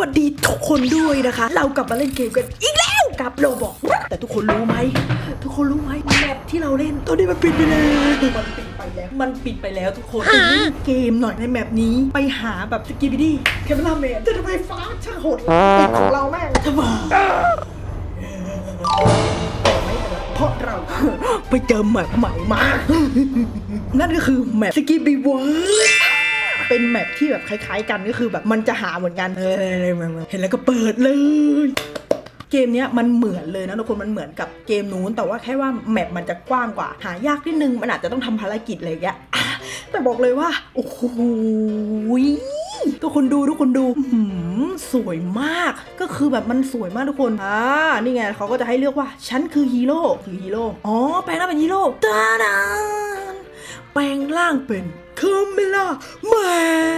วัสดีทุกคนด้วยนะคะ เรากลับมาเล่นเกมกันอีกแล้วกับโลบอกแต่ทุกคนรู้ไหม ทุกคนรู้ไหมแมปที่เราเล่นตอนนี้มันปิดไปแล้วมันปิดไปแล้ว มันปิดไปแล้วทุกคนไปเล่นเกมหน่อยในแมปนี้ไปหาแบบสกีบิดี้แคมเปญแมนจะทำไมฟ้าช่างโหดเป็นของเราแม่งทำไมเพราะเราไปเจอแมปใหม่มา นั่นก็คือแมปสกีบีเวิร์ เป็นแมปที่แบบคล้าย ๆ กันก็คือแบบมันจะหาเหมือนกันเห็นแล้วก็เปิดเลยเกมเนี้ยมันเหมือนเลยนะทุกคนมันเหมือนกับเกมนู้น แต่ว่าแค่ว่าแมปมันจะกว้างกว่า หายากนิดนึงมันอาจจะต้องทำภารกิจอะไรอย่างเงี้ยแต่บอกเลยว่า โอ้โหทุกคนดูทุกคนดูอื้อหือสวยมาก ก็คือแบบมันสวยมากทุกคนอ่านี่ไงเขาก็จะให้เลือกว่า ฉันคือฮีโร่คือฮีโร่อ๋อแปลงร่างเป็นฮีโร่ตาดานแปลงร่างเป็น คาเมล่าแม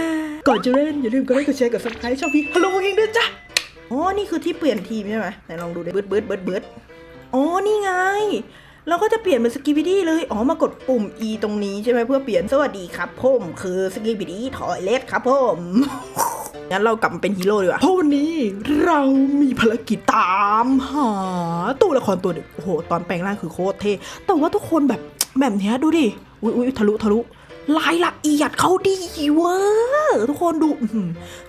นก่อนจะเล่นอย่าลืมกดไลค์กดแชร์กดซับสไครต์ช่องพี่ฮัลโหลเองด้วยจ้ะอ๋อ นี่คือที่เปลี่ยนทีมใช่ไหมไหนลองดูดิเบิร์ดเบิร์ดเบิร์ดเบิร์ดอ๋อ นี่ไง เราก็จะเปลี่ยนเป็นสกิบิดี้เลย อ๋อ มากดปุ่ม E ตรงนี้ใช่ไหมเพื่อเปลี่ยน สวัสดีครับผม คือสกิบิดี้ทอยเลทครับผมงั้นเรากลับมาเป็นฮีโร่ดีกว่า เพราะวันนี้เรามีภารกิจตามหาตัวละครตัวหนึ่งโอ้โห ตอนแปลงร่างคือโคตรเท่ แต่ว่าทุกคนแบบแบบเนี้ยดูดิ อุ้ยอุ้ยทะลุทะลุ รายละเอียดเขาดีเวอร์ทุกคนดู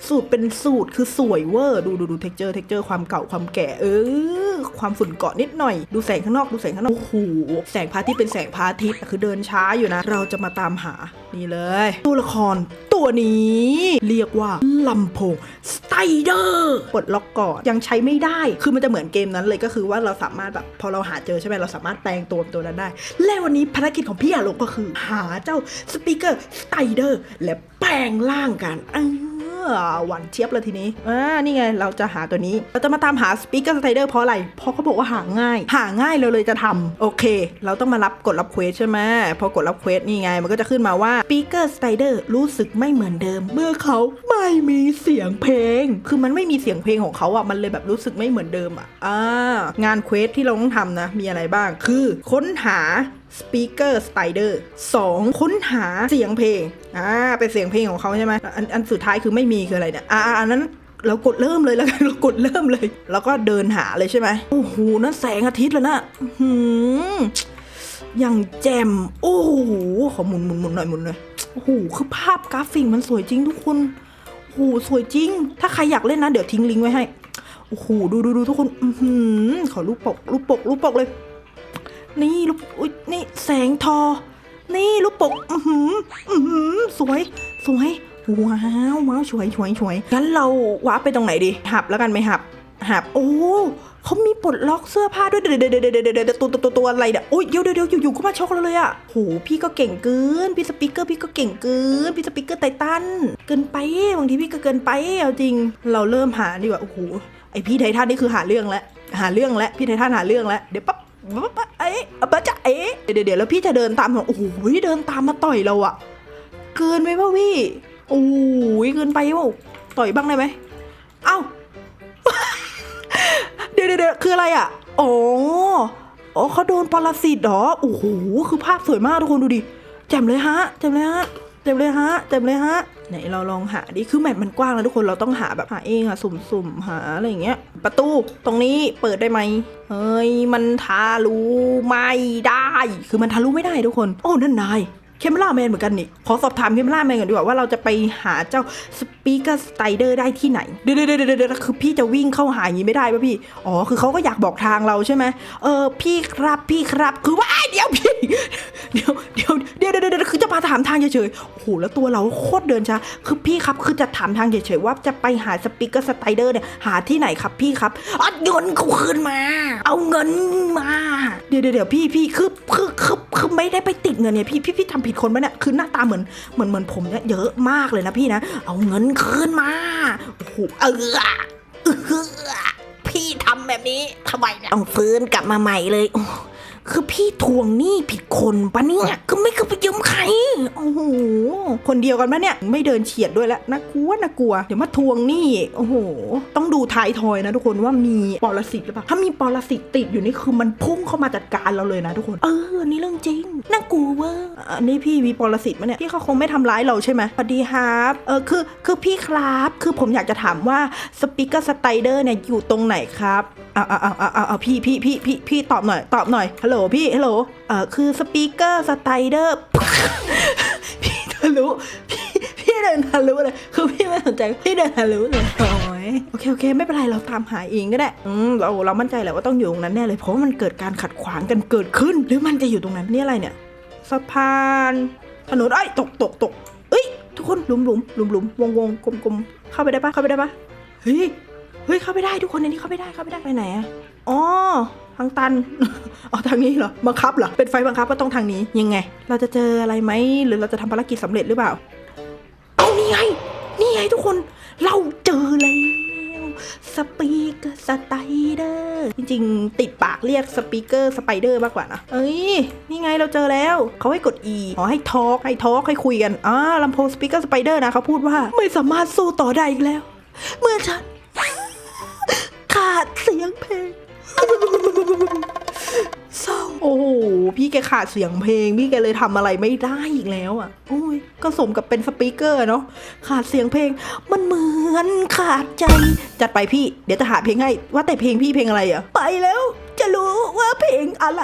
สูตรเป็นสูตรคือสวยเวอร์ ดูดูดูเท็กเจอร์เท็กเจอร์ความเก่าความแก่เออ ความฝุ่นเกาะนิดหน่อย ดูแสงข้างนอกดูแสงข้างนอก โอ้โห แสงพระอาทิตย์เป็นแสงพระอาทิตย์คือเดินช้าอยู่นะ เราจะมาตามหา นี่เลย ตัวละครตัวนี้ เรียกว่าลำโพงสไตเดอร์ปลดล็อกก่อนยังใช้ไม่ได้ คือมันจะเหมือนเกมนั้นเลยก็คือว่าเราสามารถแบบพอเราหาเจอใช่ไหมเราสามารถแปลงตัวตัวนั้นได้ และวันนี้ภารกิจของพี่อาลงก็คือ หาเจ้าสปีกเกอร์สไตเดอร์และแปลงร่างกันอ หวานเจี๊ยบเลยทีนี้อ่านี่ไงเราจะหาตัวนี้ เราจะมาตามหาสปีกเกอร์สไตเดอร์เพราะอะไร เพราะเขาบอกว่าหาง่าย หาง่ายเราเลยจะทำโอเค เราต้องมารับกดรับเควสใช่ไหมพอกดรับเควสนี่ไง มันก็จะขึ้นมาว่าสปีกเกอร์สไตเดอร์รู้สึกไม่เหมือนเดิม เมื่อเขาไม่มีเสียงเพลง คือมันไม่มีเสียงเพลงของเขาอะมันเลยแบบรู้สึกไม่เหมือนเดิมอะอ่างานเควสที่เราต้องทำนะมีอะไรบ้างคือค้นหา สปีกเกอร์สไตเดอร์สองค้นหาเสียงเพลง อ่า เป็นเสียงเพลงของเขาใช่ไหมอันอันสุดท้ายคือไม่มีคืออะไรเนี่ย อ่าอันนั้นเรากดเริ่มเลยแล้วกันเรากดเริ่มเลย แล้วก็เดินหาเลยใช่ไหมโอ้โหนั่นแสงอาทิตย์แล้วนะอื้อหืออย่างแจ่มโอ้โหขอหมุนหมุนหมุนหน่อยหมุนหน่อยโอ้โหคือภาพกราฟิกมันสวยจริงทุกคนโอ้โหสวยจริง ถ้าใครอยากเล่นนะ เดี๋ยวทิ้งลิงก์ไว้ให้โอ้โหดูดูดูทุกคน อือหือขอรูปปกรูปปกรูปปกเลย นี่ลูกอุ๊ยนี่แสงทอ นี่ลูกปกอือหืออือหือสวย สวย ว้าวว้าวสวยสวยสวยงั้นเราว้าร์ปไปตรงไหนดีหับแล้วกันไหมหับหับโอ้เขามีปลดล็อกเสื้อผ้าด้วยเดี๋ยวเดี๋ยวเดี๋ยวเดี๋ยวตัวตัวตัวอะไรเนี่ยโอ้ยเดี๋ยวเดี๋ยวเดี๋ยวอยู่ๆก็มาชกเราเลยอะโหพี่ก็เก่งเกินพี่สปีกเกอร์พี่ก็เก่งเกินพี่สปีกเกอร์ไททันเกินไปบางทีพี่ก็เกินไปเอาจริง เราเริ่มหาดีกว่าโอ้โหไอพี่ไททันนี่คือหาเรื่องแล้วหาเรื่องแล้วพี่ไททันหาเรื่องแล้วเดี๋ยวปั๊บปั๊บ เอ๊ะปั๊บจะเอ๊ะเดี๋ยวเดี๋ยวแล้วพี่จะเดินตามโอ้โหเดินตามมาต่อยเราอะเกินไปป่ะพี่โอ้ยเกินไปป่ะต่อยบ้างได้ไหมเอ้าเดี๋ยวเดี๋ยวเดี๋ยวคืออะไรอะอ๋ออ๋อเขาโดนปรสิตเหรอโอ้โหคือภาพสวยมากทุกคนดูดิแจ่มเลยฮะแจ่มเลยฮะ แจ่มเลยฮะแจ่มเลยฮะ ไหนเราลองหาดิ คือแมปมันกว้างแล้วทุกคน เราต้องหาแบบหาเองอะสุ่มๆ หาอะไรอย่างเงี้ย ประตูตรงนี้เปิดได้ไหม เฮ้ย มันทะลุไม่ได้ คือมันทะลุไม่ได้ทุกคน โอ้ นั่นนายเคมล่าแมนเหมือนกันนี่ ขอสอบถามเคมล่าแมนก่อนดีกว่าว่าเราจะไปหาเจ้าสปีกเกอร์สไตเดอร์ได้ที่ไหน เดี๋ยวเดี๋ยวเดี๋ยวเดี๋ยวคือพี่จะวิ่งเข้าหาอย่างนี้ไม่ได้ป่ะพี่ อ๋อ คือเขาก็อยากบอกทางเราใช่ไหมเออ พี่ครับ พี่ครับ คือว่าเดี๋ยวพี่าถามทางเฉยๆโอ้โหแล้วตัวเราโคตรเดินช้าคือพี่ครับคือจะถามทางเฉยๆว่าจะไปหาสปีกเกอร์สไตเดอร์เนี่ยหาที่ไหนครับพี่ครับเอาเงินกูคืนมา เอาเงินมา เดี๋ยวเดี๋ยวพี่พี่คือคือคือคือไม่ได้ไปติดเงินเนี่ยพี่พี่พี่ทำผิดคนปะเนี่ยคือหน้าตาเหมือนเหมือนเหมือนผมเนี่ยเยอะมากเลยนะพี่นะ เอาเงินคืนมาโอ้โหเออเออพี่ทำแบบนี้ทำไมเนี่ยต้องฟื้นกลับมาใหม่เลย คือพี่ทวงหนี้ผิดคนปะเนี่ยคือไม่เคยไปยืมใครโอ้โหคนเดียวกันปะเนี่ยไม่เดินเฉียดด้วยแล้วน่ากลัวน่ากลัวเดี๋ยวมาทวงหนี้อีกโอ้โห ต้องดูท้ายทอยนะทุกคนว่ามีปรสิตหรือเปล่าถ้ามีปรสิตติดอยู่นี่คือมันพุ่งเข้ามาจัดการเราเลยนะทุกคน เอออันนี่เรื่องจริงน่ากลัวเว้ยอันนี้พี่มีปรสิตมะเนี่ยพี่เขาคงไม่ทำร้ายเราใช่ไหมสวัสดีครับเออคือคือพี่ครับ คือผมอยากจะถามว่าสปีกเกอร์สไตเดอร์เนี่ยอยู่ตรงไหนครับอ้าวอ้าวอ้าวอ้าวอ้าวพี่พี่พี่พี่พี่ตอบหน่อยตอบหน่อยฮัลโหลโหลพี่ฮัลโหลเออคือสปีกเกอร์สไตเดอร์พี่ทะลุพี่พี่เดินทะลุเลยคือพี่ไม่สนใจพี่เดินทะลุเลยโอ้ยโอเคโอเค ไม่เป็นไรเราตามหาเองก็ได้อืมเราเรามั่นใจแหละว่าต้องอยู่ตรงนั้นแน่เลยเพราะว่ามันเกิดการขัดขวางกันเกิดขึ้น หรือมันจะอยู่ตรงนั้นนี่อะไรเนี่ยสะพานถนนไอ้ยตกตกตกเอ้ยทุกคนหลุมหลุมหลุมหลุมวงวงกลมกลมเข้าไปได้ปะเข้าไปได้ปะเฮ้ย เฮ้ยเข้าไปได้ทุกคนในนี้เข้าไปได้เข้าไปได้ไปไหนอะอ๋อทางตัน อ๋อทางนี้เหรอบังคับเหรอเป็นไฟบังคับว่าต้องทางนี้ยังไง เราจะเจออะไรไหมหรือเราจะทำภารกิจสำเร็จหรือเปล่าเอานี่ไงนี่ไงทุกคนเราเจอแล้วสปีกเกอร์สไตเดอร์จริงๆ ติดปากเรียกสปีกเกอร์สไปเดอร์มากกว่านะเอ้ยนี่ไงเราเจอแล้วเขาให้กด E ขอให้ทอล์กให้ทอล์กให้คุยกันอ่าลำโพงสปีกเกอร์สไปเดอร์นะเขาพูดว่า ไม่สามารถสู้ต่อได้อีกแล้ว เมื่อฉัน ขาดเสียงเพลงเศร้าโอ้โหพี่แกขาดเสียงเพลง พี่แกเลยทำอะไรไม่ได้อีกแล้วอะโอ้ยก็สมกับเป็นสปีกเกอร์เนาะขาดเสียงเพลง มันเหมือนขาดใจ จัดไปพี่ เดี๋ยวจะหาเพลงให้ ว่าแต่เพลงพี่เพลงอะไรอะ ไปแล้ว จะรู้ว่าเพล อะไร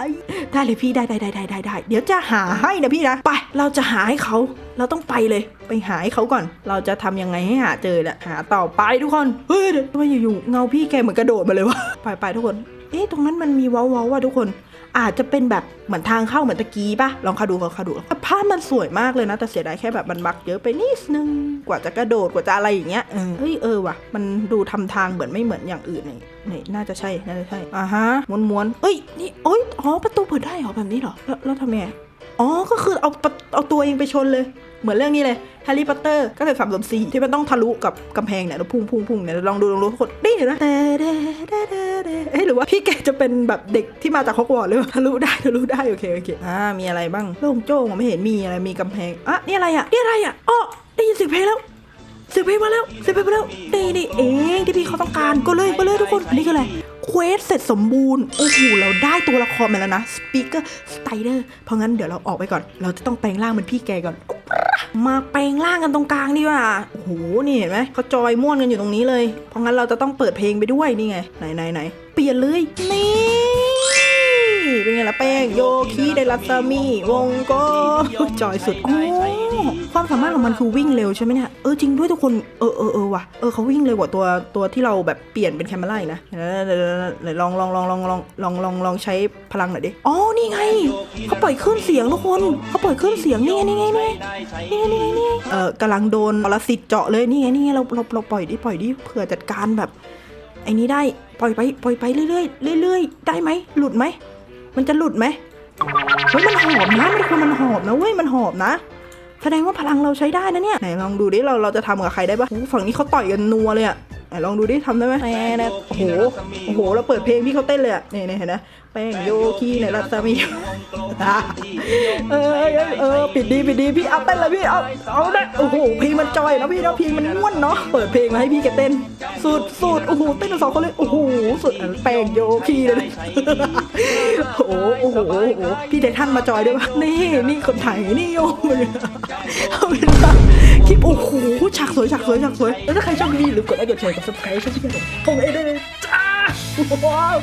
ได้เลยพี่ได้ได้ได้ได้ได้ได้เดี๋ยวจะหาให้นะพี่นะ ไป เราจะหาให้เขาเราต้องไปเลย ไปหาให้เขาก่อน เราจะทำยังไงให้หาเจอแหละหาต่อไปทุกคน เฮ้ยเดี๋ยวทำไมอยู่ๆเงาพี่แกเหมือนกระโดดมาเลยวะ ไปไปทุกคน เอ๊ะตรงนั้นมันมีเว้าๆว่ะทุกคน อาจจะเป็นแบบเหมือนทางเข้าเหมือนตะกี้ปะลองเข้าดูลองเข้าดูภาพมันสวยมากเลยนะ แต่เสียดายแค่แบบมันบักเยอะไปนิดนึง กว่าจะกระโดดกว่าจะอะไรอย่างเงี้ย เออเฮ้ยเออว่ะ มันดูทำทางเหมือนไม่เหมือนอย่างอื่นนี่นี่น่าจะใช่น่าจะใช่อ่าฮะม้วนม้วนๆเอ้ยนี่โอ้ยอ๋อประตูเปิดได้เหรอแบบนี้เหรอแล้วแล้วทำไงอ๋อก็คือเอาปะเอาตัวเองไปชนเลย เหมือนเรื่องนี้เลยแฮร์รี่พอตเตอร์ก็เลยสามสมสี่ที่มันต้องทะลุกับกำแพงเนี่ยแล้วพุ่งพุ่งพุ่งเนี่ยลองดูลองดูทุกคนนี่เห็นไหมเดเดเดเดเอ้หรือว่าพี่แกจะเป็นแบบเด็กที่มาจากฮอกวอตส์หรือเปล่าทะลุได้ทะลุได้โอเคโอเคอ่ามีอะไรบ้างโล่งโจ้งไม่เห็นมีอะไรมีกำแพงอะนี่อะไรอะนี่อะไรอะอ๋อได้ยินเสียงเพลงแล้วเสียงเพลงมาแล้วเสียงเพลงมาแล้วนี่นี่เองที่พี่เขาต้องการก็เลยก็เลยทุกคนอันนี้คืออะไรเควสเสร็จสมบูรณ์ โอ้โห เราได้ตัวละครมาแล้วนะ สปีกเกอร์ สไตเดอร์ เพราะงั้นเดี๋ยวเราออกไปก่อน เราจะต้องแปลงร่างเป็นพี่แกก่อน มาแปลงร่างกันตรงกลางดีกว่าโอ้โห นี่เห็นไหมเขาจอยม่วนกันอยู่ตรงนี้เลย เพราะงั้นเราจะต้องเปิดเพลงไปด้วยนี่ไง ไหนไหนไหนเปลี่ยนเลย นี่ เป็นไงล่ะแป้ง โยคีไดรัสมี วงโกจอยสุด โอ้ ความสามารถของมันคือวิ่งเร็วใช่ไหมเนี่ยเออจริงด้วยทุกคนเออเออเออว่ะเออเขาวิ่งเร็วกว่าตัวตัวที่เราแบบเปลี่ยนเป็นแคมเมล่าอีกนะเดี๋ยวลองลองลองลองลองลองลองลองใช้พลังหน่อยดิอ๋อนี่ไงเขาปล่อยคลื่นเสียงทุกคนเขาปล่อยคลื่นเสียงนี่ไงนี่ไงนี่ไงนี่ไงนี่ไงนี่เออกำลังโดนปรสิตเจาะเลยนี่ไงนี่ไงเราเราเราปล่อยดิปล่อยดิเผื่อจัดการแบบไอ้นี้ได้ปล่อยไปปล่อยไปเรื่อยๆเรื่อยๆได้ไหมหลุดไหมมันจะหลุดไหมเฮ้ยมันหอบนะมันคือมันหอบนะเว้ยมันหอบนะ แสดงว่าพลังเราใช้ได้นะเนี่ยไหนลองดูดิเราเราจะทำกับใครได้ปะฝั่งนี้เขาต่อยกันนัวเลยอะ ไหนลองดูดิทำได้ไหมแหมโอ้โหโอ้โหเราเปิดเพลงพี่เขาเต้นเลยอะนี่นี่เห็นไหมแป้งโยคีในรัศมีเออเออเออปิดดีปิดดีพี่เอาเต้นเลยพี่เอาเอาได้โอ้โหเพลงมันจอยแล้วพี่เนาะเพลงมันม่วนเนาะเปิดเพลงมาให้พี่แกเต้นสุดสุดโอ้โหเต้นกันสองคนเลยโอ้โหสุดอันแป้งโยคีเลยโอ้โหโอ้โหโอ้โหพี่ไททันมาจอยด้วยวะนี่นี่คนไทยนี่โยมเลยเอาเป็นว่า คลิปโอ้โหฉากสวยฉากสวยฉากสวยแล้วถ้าใครชอบคลิปนี้อย่าลืมกดไลค์กดแชร์กด subscribe ช่องพี่แกผมผมเองด้วยนะจ้าว้าว